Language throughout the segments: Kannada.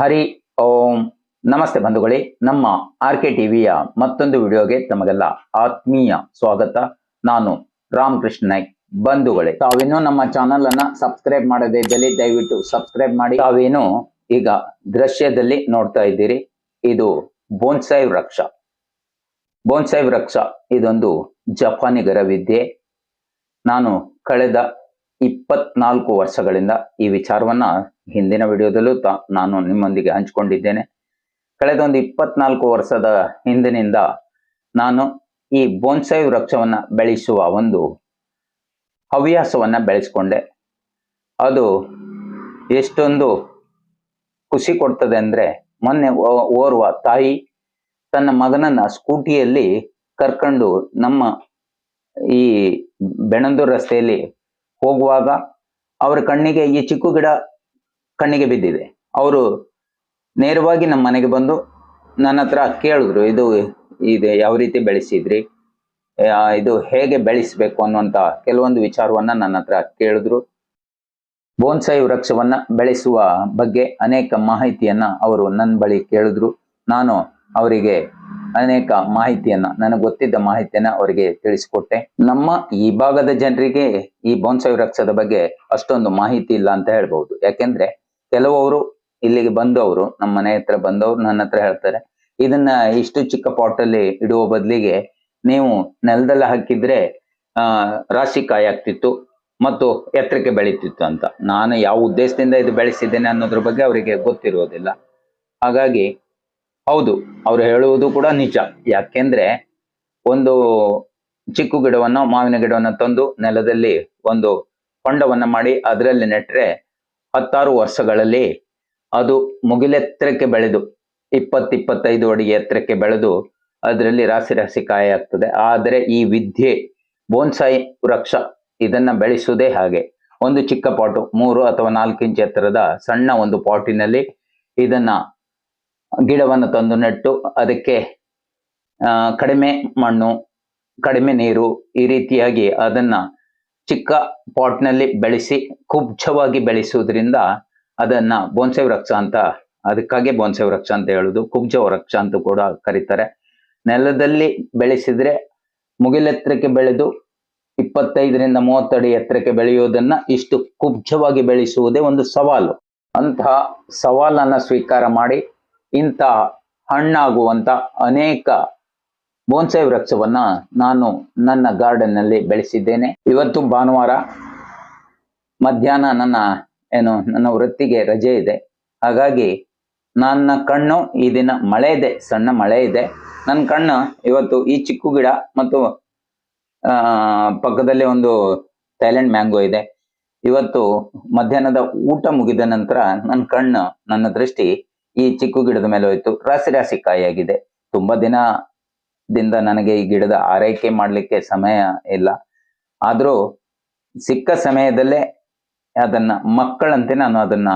ಹರಿ ಓಂ. ನಮಸ್ತೆ ಬಂಧುಗಳೇ, ನಮ್ಮ ಆರ್ ಕೆ ಟಿವಿಯ ಮತ್ತೊಂದು ವಿಡಿಯೋಗೆ ತಮಗೆಲ್ಲ ಆತ್ಮೀಯ ಸ್ವಾಗತ. ನಾನು ರಾಮಕೃಷ್ಣ ನಾಯ್ಕ್, ಬಂಧುಗಳೇ. ತಾವೇನು ನಮ್ಮ ಚಾನಲ್ ಅನ್ನ ಸಬ್ಸ್ಕ್ರೈಬ್ ಮಾಡದೇ ಇದ್ದಲ್ಲಿ ದಯವಿಟ್ಟು ಸಬ್ಸ್ಕ್ರೈಬ್ ಮಾಡಿ. ತಾವೇನು ಈಗ ದೃಶ್ಯದಲ್ಲಿ ನೋಡ್ತಾ ಇದ್ದೀರಿ, ಇದು ಬೋನ್ಸೈ ವೃಕ್ಷ. ಬೋನ್ಸೈ ವೃಕ್ಷ ಇದೊಂದು ಜಪಾನಿಗರ ವಿದ್ಯೆ ನಾನು ಕಳೆದ ಇಪ್ಪತ್ನಾಲ್ಕು ವರ್ಷಗಳಿಂದ ಈ ವಿಚಾರವನ್ನ ಹಿಂದಿನ ವಿಡಿಯೋದಲ್ಲೂ ತ ನಾನು ನಿಮ್ಮೊಂದಿಗೆ ಹಂಚಿಕೊಂಡಿದ್ದೇನೆ. ಕಳೆದ ಒಂದು ಇಪ್ಪತ್ನಾಲ್ಕು ವರ್ಷದ ಹಿಂದಿನಿಂದ ನಾನು ಈ ಬೋನ್ಸೈ ವೃಕ್ಷವನ್ನ ಬೆಳೆಸುವ ಒಂದು ಹವ್ಯಾಸವನ್ನು ಬೆಳೆಸ್ಕೊಂಡೆ. ಅದು ಎಷ್ಟೊಂದು ಖುಷಿ ಕೊಡ್ತದೆ ಅಂದರೆ ಮೊನ್ನೆ ಓರ್ವ ತಾಯಿ ತನ್ನ ಮಗನನ್ನ ಸ್ಕೂಟಿಯಲ್ಲಿ ಕರ್ಕೊಂಡು ನಮ್ಮ ಈ ಬೆಣಂದೂರು ರಸ್ತೆಯಲ್ಲಿ ಹೋಗುವಾಗ ಅವರ ಕಣ್ಣಿಗೆ ಈ ಚಿಕ್ಕು ಗಿಡ ಕಣ್ಣಿಗೆ ಬಿದ್ದಿದೆ. ಅವರು ನೇರವಾಗಿ ನಮ್ಮ ಮನೆಗೆ ಬಂದು ನನ್ನ ಹತ್ರ ಕೇಳಿದ್ರು, ಇದು ಇದು, ಯಾವ ರೀತಿ ಬೆಳೆಸಿದ್ರಿ? ಇದು ಹೇಗೆ ಬೆಳೆಸಬೇಕು? ಅನ್ನುವಂಥ ಕೆಲವೊಂದು ವಿಚಾರವನ್ನ ನನ್ನ ಹತ್ರ ಕೇಳಿದ್ರು. ಬೋನ್ಸಾಯಿ ವೃಕ್ಷವನ್ನ ಬೆಳೆಸುವ ಬಗ್ಗೆ ಅನೇಕ ಮಾಹಿತಿಯನ್ನ ಅವರು ನನ್ನ ಬಳಿ ಕೇಳಿದ್ರು. ನಾನು ಅವರಿಗೆ ಅನೇಕ ಮಾಹಿತಿಯನ್ನ, ನನಗೆ ಗೊತ್ತಿದ್ದ ಮಾಹಿತಿಯನ್ನ ಅವರಿಗೆ ತಿಳಿಸಿಕೊಟ್ಟೆ. ನಮ್ಮ ಈ ಭಾಗದ ಜನರಿಗೆ ಈ ಬೋನ್ಸಾಯಿ ವೃಕ್ಷದ ಬಗ್ಗೆ ಅಷ್ಟೊಂದು ಮಾಹಿತಿ ಇಲ್ಲ ಅಂತ ಹೇಳ್ಬಹುದು. ಯಾಕೆಂದ್ರೆ ಕೆಲವರು ಇಲ್ಲಿಗೆ ಬಂದವರು, ನಮ್ಮ ಮನೆ ಹತ್ರ ಬಂದವರು ನನ್ನ ಹತ್ರ ಹೇಳ್ತಾರೆ, ಇದನ್ನ ಇಷ್ಟು ಚಿಕ್ಕ ಪಾಟ್ ಅಲ್ಲಿ ಇಡುವ ಬದಲಿಗೆ ನೀವು ನೆಲದಲ್ಲಿ ಹಾಕಿದ್ರೆ, ಆ, ರಾಶಿ ಕಾಯಿ ಆಗ್ತಿತ್ತು ಮತ್ತು ಎತ್ತರಕ್ಕೆ ಬೆಳೀತಿತ್ತು ಅಂತ. ನಾನು ಯಾವ ಉದ್ದೇಶದಿಂದ ಇದು ಬೆಳೆಸಿದ್ದೇನೆ ಅನ್ನೋದ್ರ ಬಗ್ಗೆ ಅವರಿಗೆ ಗೊತ್ತಿರುವುದಿಲ್ಲ ಹಾಗಾಗಿ ಹೌದು, ಅವ್ರು ಹೇಳುವುದು ಕೂಡ ನಿಜ. ಯಾಕೆಂದ್ರೆ ಒಂದು ಚಿಕ್ಕು ಗಿಡವನ್ನು, ಮಾವಿನ ಗಿಡವನ್ನು ತಂದು ನೆಲದಲ್ಲಿ ಒಂದು ಹೊಂಡವನ್ನು ಮಾಡಿ ಅದರಲ್ಲಿ ನೆಟ್ಟರೆ ಹತ್ತಾರು ವರ್ಷಗಳಲ್ಲಿ ಅದು ಮುಗಿಲೆತ್ತರಕ್ಕೆ ಬೆಳೆದು, ಇಪ್ಪತ್ತಿಪ್ಪತ್ತೈದು ಅಡಿಗೆ ಎತ್ತರಕ್ಕೆ ಬೆಳೆದು ಅದರಲ್ಲಿ ರಾಶಿ ರಾಶಿ ಕಾಯಿ ಆಗ್ತದೆ. ಆದರೆ ಈ ವಿದ್ಯೆ, ಬೋನ್ಸಾಯಿ ವೃಕ್ಷ ಇದನ್ನ ಬೆಳೆಸುವುದೇ ಹಾಗೆ. ಒಂದು ಚಿಕ್ಕ ಪಾಟು, ಮೂರು ಅಥವಾ ನಾಲ್ಕು ಇಂಚ್ ಎತ್ತರದ ಸಣ್ಣ ಒಂದು ಪಾಟಿನಲ್ಲಿ ಇದನ್ನ ಗಿಡವನ್ನು ತಂದು ನೆಟ್ಟು ಅದಕ್ಕೆ ಕಡಿಮೆ ಮಣ್ಣು, ಕಡಿಮೆ ನೀರು ಈ ರೀತಿಯಾಗಿ ಅದನ್ನ ಚಿಕ್ಕ ಪಾಟ್ನಲ್ಲಿ ಬೆಳೆಸಿ, ಕುಬ್ಜವಾಗಿ ಬೆಳೆಸುವುದರಿಂದ ಅದನ್ನ ಬೋನ್ಸೆ ವೃಕ್ಷ ಅಂತ, ಅದಕ್ಕಾಗಿ ಬೋನ್ಸೆ ವೃಕ್ಷ ಅಂತ ಹೇಳುದು. ಕುಬ್ಜ ವೃಕ್ಷ ಅಂತ ಕೂಡ ಕರೀತಾರೆ. ನೆಲದಲ್ಲಿ ಬೆಳೆಸಿದ್ರೆ ಮುಗಿಲೆತ್ತರಕ್ಕೆ ಬೆಳೆದು ಇಪ್ಪತ್ತೈದರಿಂದ ಮೂವತ್ತಡಿ ಎತ್ತರಕ್ಕೆ ಬೆಳೆಯುವುದನ್ನ ಇಷ್ಟು ಕುಬ್ಜವಾಗಿ ಬೆಳೆಸುವುದೇ ಒಂದು ಸವಾಲು. ಅಂತಹ ಸವಾಲನ್ನ ಸ್ವೀಕಾರ ಮಾಡಿ ಇಂಥ ಹಣ್ಣಾಗುವಂತ ಅನೇಕ ಬೋನ್ಸೈ ವೃಕ್ಷವನ್ನ ನಾನು ನನ್ನ ಗಾರ್ಡನ್ನಲ್ಲಿ ಬೆಳೆಸಿದ್ದೇನೆ. ಇವತ್ತು ಭಾನುವಾರ ಮಧ್ಯಾಹ್ನ ನನ್ನ ಏನು ನನ್ನ ವೃತ್ತಿಗೆ ರಜೆ ಇದೆ. ಹಾಗಾಗಿ ನನ್ನ ಕಣ್ಣು ಈ ದಿನ ಮಳೆ ಇದೆ, ಸಣ್ಣ ಮಳೆ ಇದೆ. ನನ್ನ ಕಣ್ಣು ಇವತ್ತು ಈ ಚಿಕ್ಕು ಗಿಡ ಮತ್ತು ಪಕ್ಕದಲ್ಲಿ ಒಂದು ಥೈಲ್ಯಾಂಡ್ ಮ್ಯಾಂಗೋ ಇದೆ. ಇವತ್ತು ಮಧ್ಯಾಹ್ನದ ಊಟ ಮುಗಿದ ನಂತರ ನನ್ನ ಕಣ್ಣು ನನ್ನ ದೃಷ್ಟಿ ಈ ಚಿಕ್ಕು ಗಿಡದ ಮೇಲೆ ಹೋಯ್ತು. ರಾಸಿ ರಾಸಿ ಕಾಯಿಯಾಗಿದೆ ತುಂಬಾ ದಿನದಿಂದ ನನಗೆ ಈ ಗಿಡದ ಆರೈಕೆ ಮಾಡಲಿಕ್ಕೆ ಸಮಯ ಇಲ್ಲ. ಆದರೂ ಸಿಕ್ಕ ಸಮಯದಲ್ಲೇ ಅದನ್ನ ಮಕ್ಕಳಂತೆ ನಾನು ಅದನ್ನ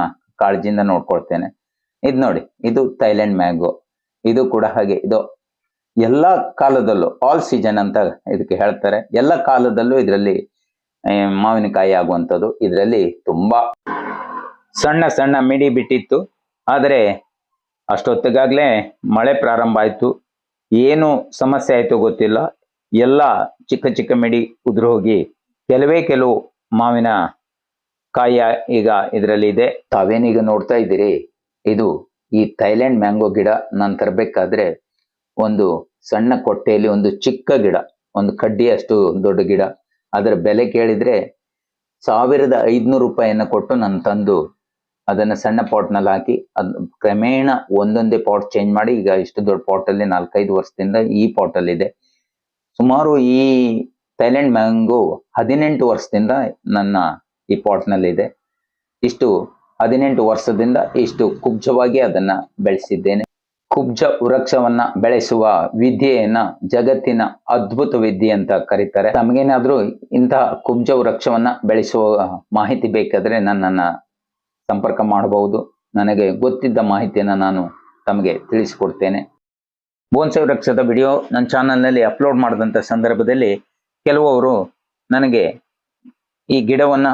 ಕಾಳಜಿಯಿಂದ ನೋಡ್ಕೊಳ್ತೇನೆ. ಇದು ನೋಡಿ, ಇದು ಥೈಲ್ಯಾಂಡ್ ಮ್ಯಾಂಗೋ. ಇದು ಕೂಡ ಹಾಗೆ, ಇದು ಎಲ್ಲ ಕಾಲದಲ್ಲೂ, ಆಲ್ ಸೀಸನ್ ಅಂತ ಇದಕ್ಕೆ ಹೇಳ್ತಾರೆ. ಎಲ್ಲ ಕಾಲದಲ್ಲೂ ಇದರಲ್ಲಿ ಮಾವಿನಕಾಯಿ ಆಗುವಂಥದ್ದು. ಇದರಲ್ಲಿ ತುಂಬಾ ಸಣ್ಣ ಸಣ್ಣ ಮಿಡಿ ಬಿಟ್ಟಿತ್ತು. ಆದರೆ ಅಷ್ಟೊತ್ತಿಗಾಗಲೇ ಮಳೆ ಪ್ರಾರಂಭ ಆಯ್ತು. ಏನು ಸಮಸ್ಯೆ ಆಯ್ತು ಗೊತ್ತಿಲ್ಲ. ಎಲ್ಲ ಚಿಕ್ಕ ಚಿಕ್ಕ ಮಿಡಿ ಉದುರು ಹೋಗಿ ಕೆಲವೇ ಕೆಲವು ಮಾವಿನ ಕಾಯ ಈಗ ಇದರಲ್ಲಿ ಇದೆ. ತಾವೇನೀಗ ನೋಡ್ತಾ ಇದ್ದೀರಿ? ಇದು ಈ ಥೈಲ್ಯಾಂಡ್ ಮ್ಯಾಂಗೋ ಗಿಡ ನಾನು ತರಬೇಕಾದ್ರೆ ಒಂದು ಸಣ್ಣ ಕೊಟ್ಟೆಯಲ್ಲಿ ಒಂದು ಚಿಕ್ಕ ಗಿಡ, ಒಂದು ಕಡ್ಡಿಯಷ್ಟು ದೊಡ್ಡ ಗಿಡ. ಅದರ ಬೆಲೆ ಕೇಳಿದ್ರೆ ಸಾವಿರದ ಐದುನೂರು ರೂಪಾಯಿಯನ್ನು ಕೊಟ್ಟು ನಾನು ತಂದು ಅದನ್ನ ಸಣ್ಣ ಪಾಟ್ನಲ್ಲಿ ಹಾಕಿ, ಅದ್ ಕ್ರಮೇಣ ಒಂದೊಂದೇ ಪಾಟ್ ಚೇಂಜ್ ಮಾಡಿ, ಈಗ ಇಷ್ಟು ದೊಡ್ಡ ಪಾಟ್ ಅಲ್ಲಿ ನಾಲ್ಕೈದು ವರ್ಷದಿಂದ ಈ ಪಾಟ್ ಅಲ್ಲಿ ಇದೆ. ಸುಮಾರು ಈ ಥೈಲ್ಯಾಂಡ್ ಮ್ಯಾಂಗೋ ಹದಿನೆಂಟು ವರ್ಷದಿಂದ ನನ್ನ ಈ ಪಾಟ್ನಲ್ಲಿ ಇದೆ. ಇಷ್ಟು ಹದಿನೆಂಟು ವರ್ಷದಿಂದ ಇಷ್ಟು ಕುಬ್ಜವಾಗಿ ಅದನ್ನ ಬೆಳೆಸಿದ್ದೇನೆ. ಕುಬ್ಜ ವೃಕ್ಷವನ್ನ ಬೆಳೆಸುವ ವಿದ್ಯೆಯನ್ನ, ಜಗತ್ತಿನ ಅದ್ಭುತ ವಿದ್ಯೆ ಅಂತ ಕರೀತಾರೆ. ತಮಗೇನಾದ್ರೂ ಇಂತಹ ಕುಬ್ಜ ವೃಕ್ಷವನ್ನ ಬೆಳೆಸುವ ಮಾಹಿತಿ ಬೇಕಾದ್ರೆ ನನ್ನನ್ನ ಸಂಪರ್ಕ ಮಾಡಬಹುದು. ನನಗೆ ಗೊತ್ತಿದ್ದ ಮಾಹಿತಿಯನ್ನು ನಾನು ತಮಗೆ ತಿಳಿಸಿಕೊಡ್ತೇನೆ. ಬೋನ್ಸಾಯಿ ರಕ್ಷದ ವಿಡಿಯೋ ನನ್ನ ಚಾನಲ್ನಲ್ಲಿ ಅಪ್ಲೋಡ್ ಮಾಡಿದಂಥ ಸಂದರ್ಭದಲ್ಲಿ ಕೆಲವರು ನನಗೆ ಈ ಗಿಡವನ್ನ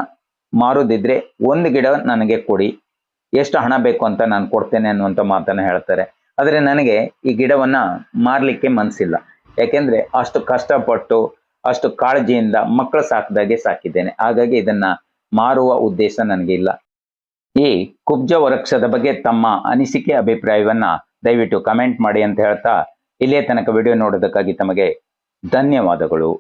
ಮಾರೋದಿದ್ರೆ ಒಂದು ಗಿಡ ನನಗೆ ಕೊಡಿ. ಎಷ್ಟು ಹಣ ಬೇಕು ಅಂತ ನಾನು ಕೊಡ್ತೇನೆ ಅನ್ನುವಂಥ ಮಾತನ್ನು ಹೇಳ್ತಾರೆ. ಆದರೆ ನನಗೆ ಈ ಗಿಡವನ್ನ ಮಾರಲಿಕ್ಕೆ ಮನಸ್ಸಿಲ್ಲ ಯಾಕೆಂದರೆ ಅಷ್ಟು ಕಷ್ಟಪಟ್ಟು, ಅಷ್ಟು ಕಾಳಜಿಯಿಂದ ಮಕ್ಕಳು ಸಾಕಿದಾಗೆ ಸಾಕಿದ್ದೇನೆ. ಹಾಗಾಗಿ ಇದನ್ನ ಮಾರುವ ಉದ್ದೇಶ ನನಗೆ ಇಲ್ಲ. ಈ ಕುಬ್ಜ ವೃಕ್ಷದ ಬಗ್ಗೆ ತಮ್ಮ ಅನಿಸಿಕೆ, ಅಭಿಪ್ರಾಯವನ್ನ ದಯವಿಟ್ಟು ಕಮೆಂಟ್ ಮಾಡಿ ಅಂತ ಹೇಳ್ತಾ ಇಲ್ಲೇ ತನಕ ವಿಡಿಯೋ ನೋಡೋದಕ್ಕಾಗಿ ತಮಗೆ ಧನ್ಯವಾದಗಳು.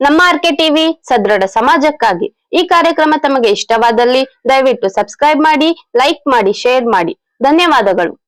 ನಮ್ಮ ಆರ್ಕೆ ಟಿವಿ ಸದೃಢ ಸಮಾಜಕ್ಕಾಗಿ ಈ ಕಾರ್ಯಕ್ರಮ ತಮಗೆ ಇಷ್ಟವಾದಲ್ಲಿ ದಯವಿಟ್ಟು ಸಬ್ಸ್ಕ್ರೈಬ್ ಮಾಡಿ, ಲೈಕ್ ಮಾಡಿ, ಶೇರ್ ಮಾಡಿ. ಧನ್ಯವಾದಗಳು.